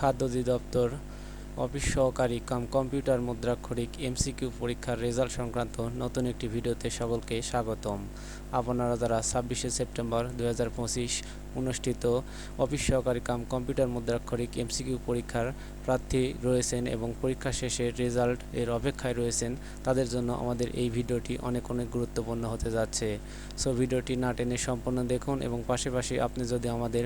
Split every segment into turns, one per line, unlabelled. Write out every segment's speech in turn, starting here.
খাদ্য অধিদপ্তর অফিস সহকারী কাম, কম্পিউটার মুদ্রাক্ষরিক এমসিকিউ পরীক্ষার রেজাল্ট সংক্রান্ত নতুন একটি ভিডিওতে সকলকে স্বাগতম। আপনারা যারা ছাব্বিশে সেপ্টেম্বর দু হাজার পঁচিশ অনুষ্ঠিত। অফিস সহকারী কাম, কম্পিউটার মুদ্রাক্ষরিক, এমসিকিউ পরীক্ষার প্রার্থী রয়েছেন এবং পরীক্ষা শেষে রেজাল্ট এর অপেক্ষায় রয়েছেন। তাদের জন্য আমাদের এই ভিডিওটি অনেক অনেক গুরুত্বপূর্ণ হতে যাচ্ছে। সো ভিডিওটি না টেনে সম্পূর্ণ দেখুন এবং পাশাপাশি আপনি যদি আমাদের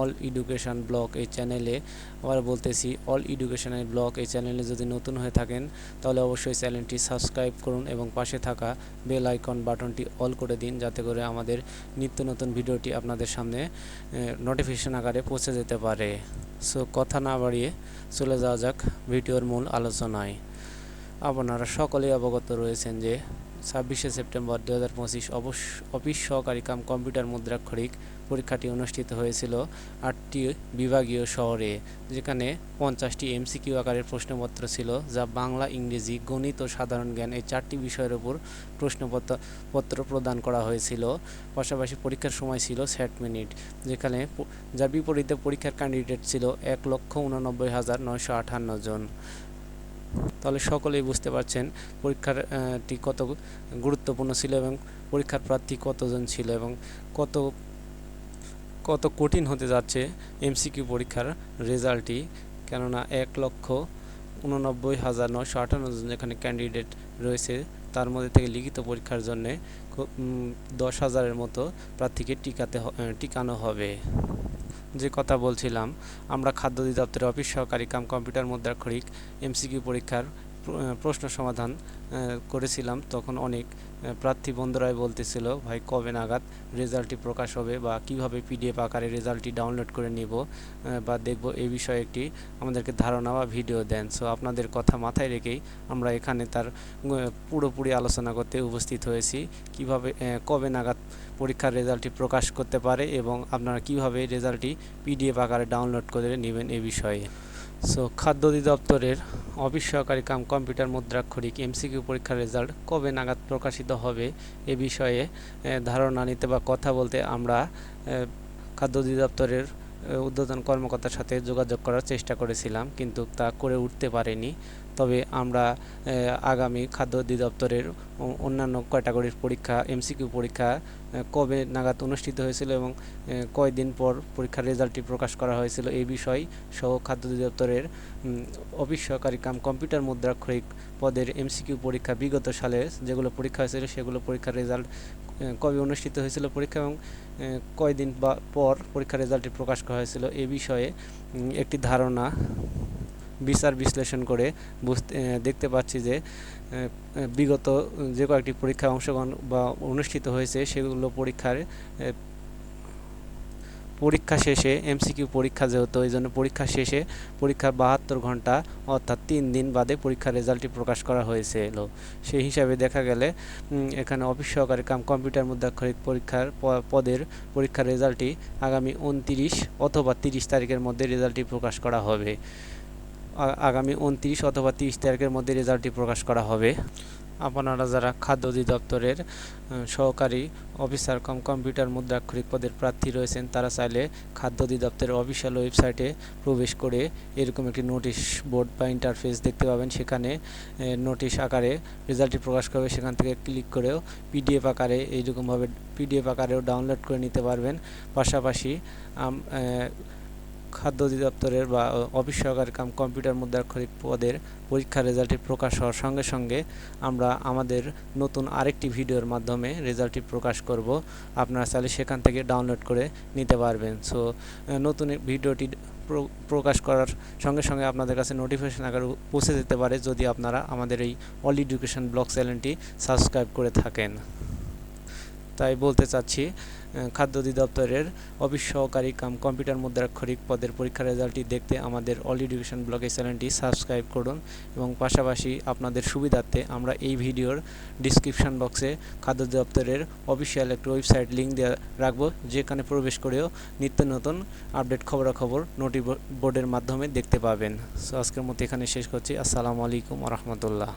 অল এডুকেশন ব্লগ এই চ্যানেলে আবার বলতেছি, অল এডুকেশনের ব্লগ এই চ্যানেলে যদি নতুন হয়ে থাকেন, তাহলে অবশ্যই চ্যানেলটি সাবস্ক্রাইব করুন এবং পাশে থাকা বেল আইকন বাটনটি অল করে দিন, যাতে করে আমাদের নিত্য নতুন ভিডিওটি আপনাদের সামনে নোটিফিকেশন আকারে পৌঁছে যেতে পারে। সো কথা না বাড়িয়ে চলে যাওয়া যাক ভিডিওর মূল আলোচনায়। আপনারা সকলেই অবগত রয়েছেন যে ছাব্বিশে সেপ্টেম্বর দু হাজার পঁচিশ অফিস সহকারী কাম কম্পিউটার মুদ্রাক্ষরিক পরীক্ষাটি অনুষ্ঠিত হয়েছিল আটটি বিভাগীয় শহরে, যেখানে পঞ্চাশটি এমসিকিউ আকারের প্রশ্নপত্র ছিল, যা বাংলা, ইংরেজি, গণিত ও সাধারণ জ্ঞান এই চারটি বিষয়ের উপর প্রশ্নপত্র, পত্র প্রদান করা হয়েছিল। পাশাপাশি পরীক্ষার সময় ছিল ষাট মিনিট, যেখানে যার বিপরীতে পরীক্ষার ক্যান্ডিডেট ছিল এক লক্ষ উননব্বই হাজার নয়শো আটান্ন জন। তাহলে সকলেই বুঝতে পারছেন পরীক্ষারটি কত গুরুত্বপূর্ণ ছিল এবং পরীক্ষার প্রার্থী কতজন ছিল এবং কত কত কঠিন হতে যাচ্ছে এমসিকিউ পরীক্ষার রেজাল্টটি। কেননা এক লক্ষ উননব্বই হাজার নশো আটান্ন জন যেখানে ক্যান্ডিডেট রয়েছে, তার মধ্যে থেকে লিখিত পরীক্ষার জন্যে দশ হাজারের মতো প্রার্থীকে টিকাতে টিকানো হবে। যে কথা বলছিলাম আমরা খাদ্য অধিদপ্তরের অফিস সহকারী কাম কম্পিউটার মুদ্রাক্ষরিক এমসিকিউ পরীক্ষার প্রশ্ন সমাধান করেছিলাম। তখন অনেক প্রার্থী বন্ধুরাই বলতেছিল, ভাই, কবে নাগাদ রেজাল্টটি প্রকাশ হবে বা কীভাবে পিডিএফ আকারে রেজাল্টটি ডাউনলোড করে নিব বা দেখব এই বিষয়ে একটি আমাদেরকে ধারণা বা ভিডিও দেন। সো আপনাদের কথা মাথায় রেখেই আমরা এখানে তার পুরোপুরি আলোচনা করতে উপস্থিত হয়েছি। কীভাবে কবে নাগাদ পরীক্ষার রেজাল্টটি প্রকাশ করতে পারে এবং আপনারা কীভাবে রেজাল্টটি পিডিএফ আকারে ডাউনলোড করে নেবেন এ বিষয়ে। সো খাদ্য অধিদপ্তরের অফিস সহকারী কাম কম্পিউটার মুদ্রাক্ষরিক এমসিকিউ পরীক্ষার রেজাল্ট কবে নাগাদ প্রকাশিত হবে এ বিষয়ে ধারণা নিতে বা কথা বলতে আমরা খাদ্য অধিদপ্তরের উদ্বোধন কর্মকর্তার সাথে যোগাযোগ করার চেষ্টা করেছিলাম, কিন্তু তা করে উঠতে পারেনি। তবে আমরা আগামী খাদ্য অধিদপ্তরের অন্যান্য ক্যাটাগরির পরীক্ষা এমসিকিউ পরীক্ষা কবে নাগাদ অনুষ্ঠিত হয়েছিল এবং কয়দিন পর পরীক্ষার রেজাল্টটি প্রকাশ করা হয়েছিল এই বিষয় সহ খাদ্য অধিদপ্তরের অফিস সহকারী কাম কম্পিউটার মুদ্রাক্ষরিক পদের এমসিকিউ পরীক্ষা বিগত সালে যেগুলো পরীক্ষা হয়েছিল সেগুলো পরীক্ষার রেজাল্ট কবে অনুষ্ঠিত হয়েছিল পরীক্ষা এবং কয়দিন বা পর পরীক্ষার রেজাল্টটি প্রকাশ করা হয়েছিল এ বিষয়ে একটি ধারণা বিচার বিশ্লেষণ করে বুঝতে দেখতে পাচ্ছি যে বিগত যে কয়েকটি পরীক্ষায় অংশগ্রহণ বা অনুষ্ঠিত হয়েছে সেগুলো পরীক্ষার পরীক্ষা শেষে এমসিকিউ পরীক্ষা যেহেতু, এই জন্য পরীক্ষা শেষে পরীক্ষার বাহাত্তর ঘণ্টা অর্থাৎ তিন দিন বাদে পরীক্ষার রেজাল্টটি প্রকাশ করা হয়েছিল সেই হিসাবে দেখা গেলে এখানে অফিস সহকারী কাম কম্পিউটার মুদ্রাক্ষরিক পরীক্ষার পদের পরীক্ষার রেজাল্টটি আগামী উনতিরিশ অথবা তিরিশ তারিখের মধ্যে রেজাল্টটি প্রকাশ করা হবে। আগামী উনত্রিশ অথবা তিরিশ তারিখের মধ্যে রেজাল্টটি প্রকাশ করা হবে। আপনারা যারা খাদ্য অধিদপ্তরের সহকারী অফিসার কম কম্পিউটার মুদ্রাক্ষরিক পদের প্রার্থী রয়েছেন, তারা চাইলে খাদ্য অধিদপ্তরের অফিসিয়াল ওয়েবসাইটে প্রবেশ করে এরকম একটি নোটিশ বোর্ড বা ইন্টারফেস দেখতে পাবেন। সেখানে নোটিশ আকারে রেজাল্টটি প্রকাশ করবে। সেখান থেকে ক্লিক করেও পিডিএফ আকারে এইরকমভাবে, পিডিএফ আকারেও ডাউনলোড করে নিতে পারবেন। পাশাপাশি খাদ্য অধিদপ্তরের বা অফিস সহকারী কাম কম্পিউটার মুদ্রাক্ষরিক পদের পরীক্ষার রেজাল্টটি প্রকাশ হওয়ার সঙ্গে সঙ্গে আমরা আমাদের নতুন আরেকটি ভিডিওর মাধ্যমে রেজাল্টটি প্রকাশ করব। আপনারা চাইলে সেখান থেকে ডাউনলোড করে নিতে পারবেন। সো নতুন ভিডিওটি প্রকাশ করার সঙ্গে সঙ্গে আপনাদের কাছে নোটিফিকেশন আকারে পৌঁছে যেতে পারে যদি আপনারা আমাদের এই অল এডুকেশন ব্লগ চ্যানেলটি সাবস্ক্রাইব করে থাকেন। তাই বলতে চাচ্ছি খাদ্য অধিদপ্তরের অফিস সহকারী কাম কম্পিউটার মুদ্রাক্ষরিক পদের পরীক্ষার রেজাল্টটি দেখতে আমাদের অল এডুকেশন ব্লগের চ্যানেলটি সাবস্ক্রাইব করুন এবং পাশাপাশি আপনাদের সুবিধার্থে আমরা এই ভিডিওর ডিসক্রিপশান বক্সে খাদ্য দপ্তরের অফিসিয়াল একটি ওয়েবসাইট লিঙ্ক দেওয়া রাখব, যেখানে প্রবেশ করেও নিত্য নতুন আপডেট খবরাখবর নোটি বোর্ডের মাধ্যমে দেখতে পাবেন। সো আজকের মতো এখানে শেষ করছি। আসসালামু আলাইকুম রহমতুল্লাহ।